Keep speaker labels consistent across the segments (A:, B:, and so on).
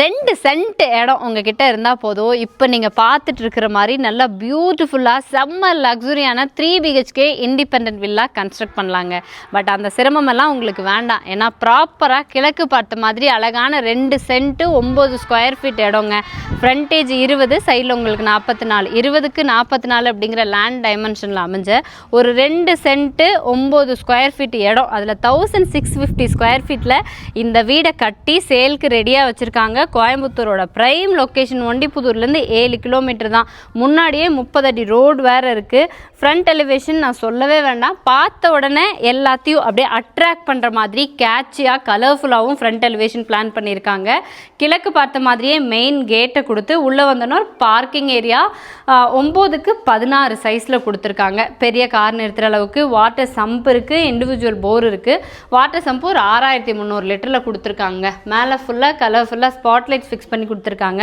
A: ரெண்டு சென்ட் இடம் உங்ககிட்ட இருந்தால் போதும். இப்போ நீங்கள் பார்த்துட்டு இருக்கிற மாதிரி நல்லா பியூட்டிஃபுல்லாக செம்ம லக்ஸுரியான three BHK independent villa construct பண்ணலாங்க. பட் அந்த சிரமமெல்லாம் உங்களுக்கு வேண்டாம். ஏன்னா ப்ராப்பராக கிழக்கு பார்த்த மாதிரி அழகான ரெண்டு சென்ட்டு ஒம்பது ஸ்கொயர் ஃபீட் இடங்க. ஃப்ரண்டேஜ் இருபது சைடில் உங்களுக்கு நாற்பத்தி நாலு இருபதுக்கு நாற்பத்தி நாலு அப்படிங்கிற லேண்ட் டைமென்ஷனில் அமைஞ்ச ஒரு ரெண்டு சென்ட்டு ஒம்பது ஸ்கொயர் ஃபீட் இடம். அதில் தௌசண்ட் சிக்ஸ் ஃபிஃப்டி ஸ்கொயர் ஃபீட்டில் இந்த வீடை கட்டி சேல்க்கு ரெடியாக வச்சுருக்காங்க. கோயம்புத்தூரோட ப்ரைம் லொக்கேஷன் ஒண்டிப்புதூர்லேருந்து ஏழு கிலோமீட்டர் தான். முன்னாடியே முப்பது அடி ரோடு வேறு இருக்குது ஃப்ரண்ட் எலிவேஷன் நான் சொல்லவே வேண்டாம். பார்த்த உடனே எல்லாத்தையும் அப்படியே அட்ராக்ட் பண்ணுற மாதிரி கேட்சியாக கலர்ஃபுல்லாகவும் ஃப்ரண்ட் எலிவேஷன் பிளான் பண்ணியிருக்காங்க. கிழக்கு பார்த்த மாதிரியே மெயின் கேட்டை கொடுத்து உள்ளே வந்தோன்னா ஒரு பார்க்கிங் ஏரியா ஒம்போதுக்கு பதினாறு சைஸில் கொடுத்துருக்காங்க. பெரிய கார் நிறுத்துகிற அளவுக்கு வாட்டர் சம்ப் இருக்குது இண்டிவிஜுவல் போர் இருக்குது வாட்டர் சம்ப் ஒரு ஆறாயிரத்தி முந்நூறு லிட்டரில் கொடுத்துருக்காங்க. மேலே ஃபுல்லாக கலர்ஃபுல்லாக ஸ்பாட்லைட்ஸ் ஃபிக்ஸ் பண்ணி கொடுத்துருக்காங்க.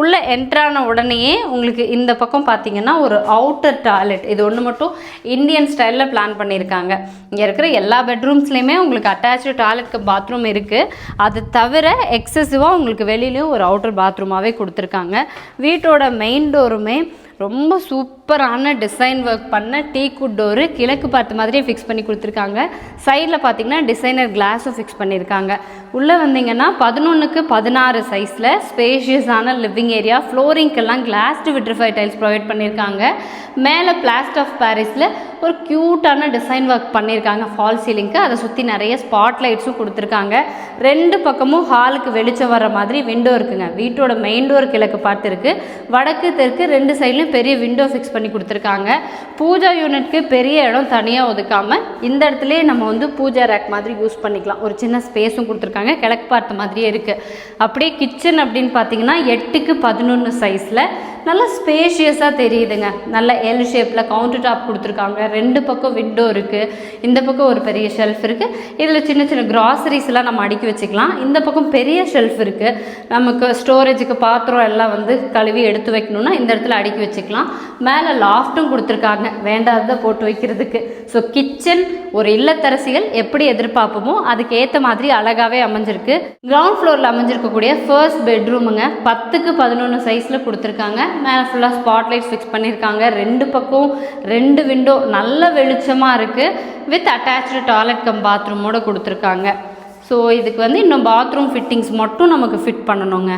A: உள்ளே என்ட்ரான உடனேயே உங்களுக்கு இந்த பக்கம் பார்த்தீங்கன்னா ஒரு அவுட்டர் டாய்லெட் இது ஒன்று மட்டும் இந்தியன் ஸ்டைலில் பிளான் பண்ணியிருக்காங்க. இங்கே இருக்கிற எல்லா பெட்ரூம்ஸ்லேயுமே உங்களுக்கு அட்டாச்சு டாய்லெட் பாத்ரூம் இருக்குது அது தவிர எக்ஸசிவாக உங்களுக்கு வெளியிலையும் ஒரு அவுட்டர் பாத்ரூமாகவே கொடுத்துருக்காங்க. வீட்டோட மெயின் டோருமே ரொம்ப சூப்பரான டிசைன் ஒர்க் பண்ண டீ குட் டோரு கிழக்கு பார்த்த மாதிரியே ஃபிக்ஸ் பண்ணி கொடுத்துருக்காங்க. சைடில் பார்த்தீங்கன்னா டிசைனர் கிளாஸும் ஃபிக்ஸ் பண்ணியிருக்காங்க. உள்ளே வந்தீங்கன்னா பதினொன்றுக்கு பதினாறு சைஸில் ஸ்பேஷியஸான லிவிங் ஏரியா ஃப்ளோரிங்க்கெல்லாம் கிளாஸ்டு விட்ரிஃபை டைல்ஸ் ப்ரொவைட் பண்ணியிருக்காங்க. மேலே பிளாஸ்ட் ஆஃப் பாரிஸில் ஒரு க்யூட்டான டிசைன் ஒர்க் பண்ணியிருக்காங்க. ஃபால் சீலிங்க்கு அதை சுற்றி நிறைய ஸ்பாட் லைட்ஸும் கொடுத்துருக்காங்க. ரெண்டு பக்கமும் ஹாலுக்கு வெளிச்சம் வர மாதிரி விண்டோ இருக்குங்க. வீட்டோட மெயின் டோர் கிழக்கு பார்த்து இருக்குது வடக்கு தெற்கு ரெண்டு சைட்லையும் பெரிய விண்டோ ஃபிக்ஸ் பண்ணி கொடுத்துருக்காங்க. பூஜா யூனிட்க்கு பெரிய இடம் தனியாக ஒதுக்காமல் இந்த இடத்துலயே நம்ம வந்து பூஜா ரேக் மாதிரி யூஸ் பண்ணிக்கலாம். ஒரு சின்ன ஸ்பேஸும் கொடுத்துருக்காங்க. கிழக்கு பார்த்த மாதிரியே இருக்குது அப்படியே கிச்சன் அப்படின்னு பார்த்தீங்கன்னா எட்டுக்கு பதினொன்று சைஸில் நல்லா ஸ்பேஷியஸாக தெரியுதுங்க. நல்ல எல் ஷேப்பில் கவுண்டர் டாப் கொடுத்துருக்காங்க. ரெண்டு பக்கம் விண்டோ இருக்குது இந்த பக்கம் ஒரு பெரிய ஷெல்ஃப் இருக்குது இதில் சின்ன சின்ன கிராசரிஸ் நம்ம அடுக்கி வச்சுக்கலாம். இந்த பக்கம் பெரிய ஷெல்ஃப் இருக்குது நமக்கு ஸ்டோரேஜுக்கு பாத்திரம் எல்லாம் வந்து கழுவி எடுத்து வைக்கணும்னா இந்த இடத்துல அடுக்கி வச்சுக்கலாம். மேலே லாஃப்ட்டும் கொடுத்துருக்காங்க. வேண்டாததை போட்டு வைக்கிறதுக்கு. ஸோ கிச்சன் ஒரு இல்லத்தரசிகள் எப்படி எதிர்பார்ப்போமோ அதுக்கு ஏற்ற மாதிரி அழகாகவே அமைஞ்சிருக்கு. கிரவுண்ட் ஃப்ளோரில் அமைஞ்சிருக்கக்கூடிய ஃபர்ஸ்ட் பெட்ரூமுங்க பத்துக்கு பதினொன்று சைஸில் கொடுத்துருக்காங்க. மேலே ஃபுல்லாக ஸ்பாட் லைட் ஃபிக்ஸ் பண்ணியிருக்காங்க ரெண்டு பக்கம் ரெண்டு விண்டோ நல்ல வெளிச்சமாக இருக்குது வித் அட்டாச்சு டாய்லெட் கம் பாத்ரூமோட கொடுத்துருக்காங்க. ஸோ இதுக்கு வந்து இன்னும் பாத்ரூம் ஃபிட்டிங்ஸ் மட்டும் நமக்கு ஃபிட் பண்ணணுங்க.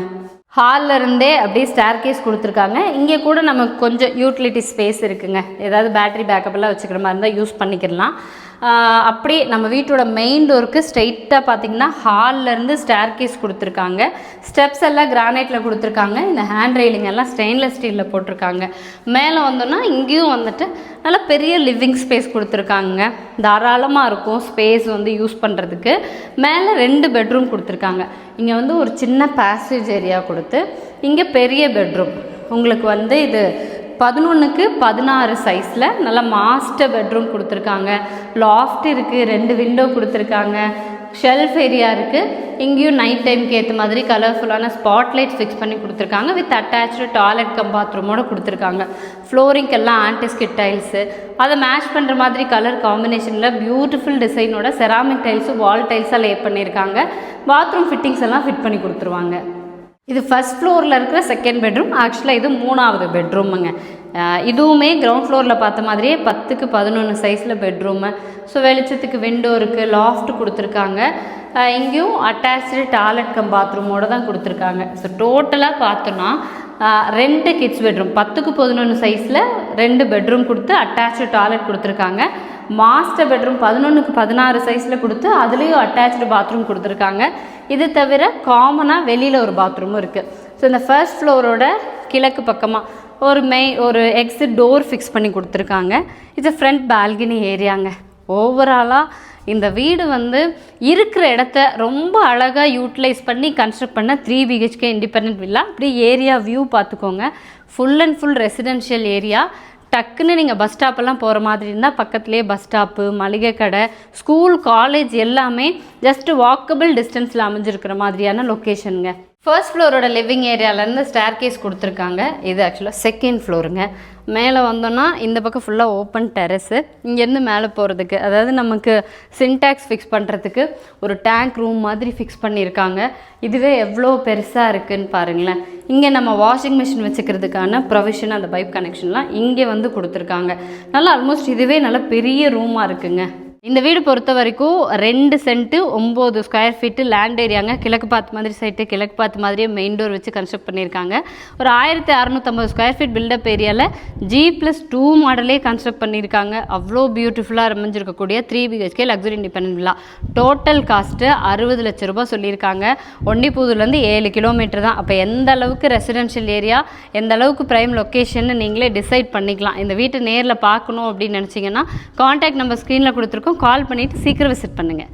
A: ஹாலில் இருந்தே அப்படியே ஸ்டேர் கேஸ் கொடுத்துருக்காங்க. இங்கே கூட நமக்கு கொஞ்சம் யூட்டிலிட்டி ஸ்பேஸ் இருக்குங்க. ஏதாவது பேட்டரி பேக்கப் எல்லாம் வச்சுக்கிற மாதிரி இருந்தால் யூஸ் பண்ணிக்கிடலாம். அப்படி அப்படியே நம்ம வீட்டோட மெயின் டோருக்கு ஸ்ட்ரெயிட்டாக பார்த்தீங்கன்னா ஹால்லேருந்து ஸ்டேர் கேஸ் கொடுத்துருக்காங்க. ஸ்டெப்ஸ் எல்லாம் கிரானைட்டில் கொடுத்துருக்காங்க. இந்த ஹேண்ட் ரெயிலிங் எல்லாம் ஸ்டெயின்லெஸ் ஸ்டீலில் போட்டிருக்காங்க. மேலே வந்தோன்னா இங்கேயும் வந்துட்டு நல்லா பெரிய லிவிங் ஸ்பேஸ் கொடுத்துருக்காங்க. தாராளமாக இருக்கும் ஸ்பேஸ் வந்து யூஸ் பண்ணுறதுக்கு மேலே ரெண்டு பெட்ரூம் கொடுத்துருக்காங்க. இங்கே வந்து ஒரு சின்ன பேசேஜ் ஏரியா கொடுத்து இங்கே பெரிய பெட்ரூம் உங்களுக்கு வந்து இது பதினொன்றுக்கு பதினாறு சைஸில் நல்ல மாஸ்டர் பெட்ரூம் கொடுத்துருக்காங்க. லாஃப்ட் இருக்குது ரெண்டு விண்டோ கொடுத்துருக்காங்க. ஷெல்ஃப் ஏரியா இருக்குது இங்கேயும் நைட் டைம்க்கு ஏற்ற மாதிரி கலர்ஃபுல்லான ஸ்பாட்லைட் ஃபிக்ஸ் பண்ணி கொடுத்துருக்காங்க. வித் அட்டாச்சு டாய்லெட் கம் பாத்ரூமோட கொடுத்துருக்காங்க. ஃப்ளோரிங்கெல்லாம் ஆன்டிஸ்கிட் டைல்ஸு அதை மேட்ச் பண்ணுற மாதிரி கலர் காம்பினேஷனில் பியூட்டிஃபுல் டிசைனோட செராமிக் டைல்ஸும் வால் டைல்ஸாக லே பண்ணியிருக்காங்க பாத்ரூம் ஃபிட்டிங்ஸ் எல்லாம் ஃபிட் பண்ணி கொடுத்துருவாங்க. இது ஃபர்ஸ்ட் ஃப்ளோரில் இருக்கிற செகண்ட் பெட்ரூம் ஆக்சுவலாக இது மூணாவது பெட்ரூமுங்க இதுவுமே கிரவுண்ட் ஃப்ளோரில் பார்த்த மாதிரியே பத்துக்கு பதினொன்று சைஸில் பெட்ரூமு ஸோ வெளிச்சத்துக்கு விண்டோ இருக்குது லாஃப்ட் கொடுத்துருக்காங்க. இங்கேயும் அட்டாச்சு டாய்லெட் கம் பாத்ரூமோட தான் கொடுத்துருக்காங்க. ஸோ டோட்டலாக பார்த்தோன்னா ரெண்டு கிட்ஸ் பெட்ரூம் பத்துக்கு பதினொன்று சைஸில் ரெண்டு பெட்ரூம் கொடுத்து அட்டாச்சு டாய்லெட் கொடுத்துருக்காங்க. மாஸ்டர் பெட்ரூம் பதினொன்றுக்கு பதினாறு சைஸில் கொடுத்து அதுலேயும் அட்டாச்சு பாத்ரூம் கொடுத்துருக்காங்க. இது தவிர காமனாக வெளியில் ஒரு பாத்ரூமும் இருக்குது ஸோ இந்த ஃபர்ஸ்ட் ஃப்ளோரோட கிழக்கு பக்கமாக ஒரு மெய் ஒரு எக்ஸிட் டோர் ஃபிக்ஸ் பண்ணி கொடுத்துருக்காங்க. இது ஃப்ரண்ட் பால்கனி ஏரியாங்க ஓவராலாக இந்த வீடு வந்து இருக்கிற இடத்த ரொம்ப அழகாக யூட்டிலைஸ் பண்ணி கன்ஸ்ட்ரக்ட் பண்ண த்ரீ பிஹெச்கே இண்டிபெண்ட் வில்லா அப்படி ஏரியா வியூ பார்த்துக்கோங்க. Full and full residential area டக்குன்னு நீங்கள் பஸ் ஸ்டாப்பெல்லாம் போகிற மாதிரி இருந்தால் பக்கத்துலேயே பஸ் ஸ்டாப்பு மளிகை கடை ஸ்கூல் காலேஜ் எல்லாமே ஜஸ்ட் வாக்கபிள் டிஸ்டன்ஸில் அமைஞ்சிருக்கிற மாதிரியான லொக்கேஷனுங்க ஃபர்ஸ்ட் ஃப்ளோரோட லிவிங் ஏரியாவிலேருந்து ஸ்டேர் கேஸ் கொடுத்துருக்காங்க. இது ஆக்சுவலாக செகண்ட் ஃப்ளோருங்க மேலே வந்தோன்னா இந்த பக்கம் ஃபுல்லாக ஓப்பன் டெரஸு இங்கேருந்து மேலே போகிறதுக்கு அதாவது நமக்கு சின்டாக்ஸ் ஃபிக்ஸ் பண்ணுறதுக்கு ஒரு டேங்க் ரூம் மாதிரி ஃபிக்ஸ் பண்ணியிருக்காங்க. இதுவே எவ்வளோ பெருசாக இருக்குன்னு பாருங்களேன். இங்கே நம்ம வாஷிங் மிஷின் வச்சுக்கிறதுக்கான ப்ரொவிஷன் அந்த பைப் கனெக்ஷன்லாம் இங்கே வந்து கொடுத்துருக்காங்க. நல்லா ஆல்மோஸ்ட் இதுவே நல்லா பெரிய ரூமாக இருக்குங்க. இந்த வீடு பொறுத்த வரைக்கும் ரெண்டு சென்ட்டு ஒம்பது ஸ்கொயர் ஃபீட்டு லேண்ட் ஏரியாங்க கிழக்கு பார்த்து மாதிரி சைட்டு கிழக்கு பார்த்து மாதிரியே மெயின் டோர் வச்சு கன்ஸ்ட்ரக்ட் பண்ணியிருக்காங்க. ஒரு ஆயிரத்தி அறநூற்றம்பது ஸ்கொயர் ஃபீட் பில்டப் ஏரியாவில் ஜி ப்ளஸ் டூ மாடலே கன்ஸ்ட்ரக்ட் பண்ணியிருக்காங்க. அவ்வளோ பியூட்டிஃபுல்லாக அமைஞ்சிருக்கக்கூடிய three BHK luxury independent villa total cost அறுபது லட்ச ரூபாய் சொல்லியிருக்காங்க. ஒண்டிப்பூதுலேருந்து ஏழு கிலோமீட்டர் தான். அப்போ எந்த அளவுக்கு ரெசிடென்ஷியல் ஏரியா எந்த அளவுக்கு ப்ரைம் லொக்கேஷன் நீங்களே டிசைட் பண்ணிக்கலாம். இந்த வீட்டை நேரில் பார்க்கணும் அப்படின்னு நினச்சிங்கன்னா காண்டாக்ட் நம்பர் ஸ்க்ரீனில் கொடுத்துருக்கோம். கால் பண்ணிவிட்டு சீக்கிரம் விசிட் பண்ணுங்கள்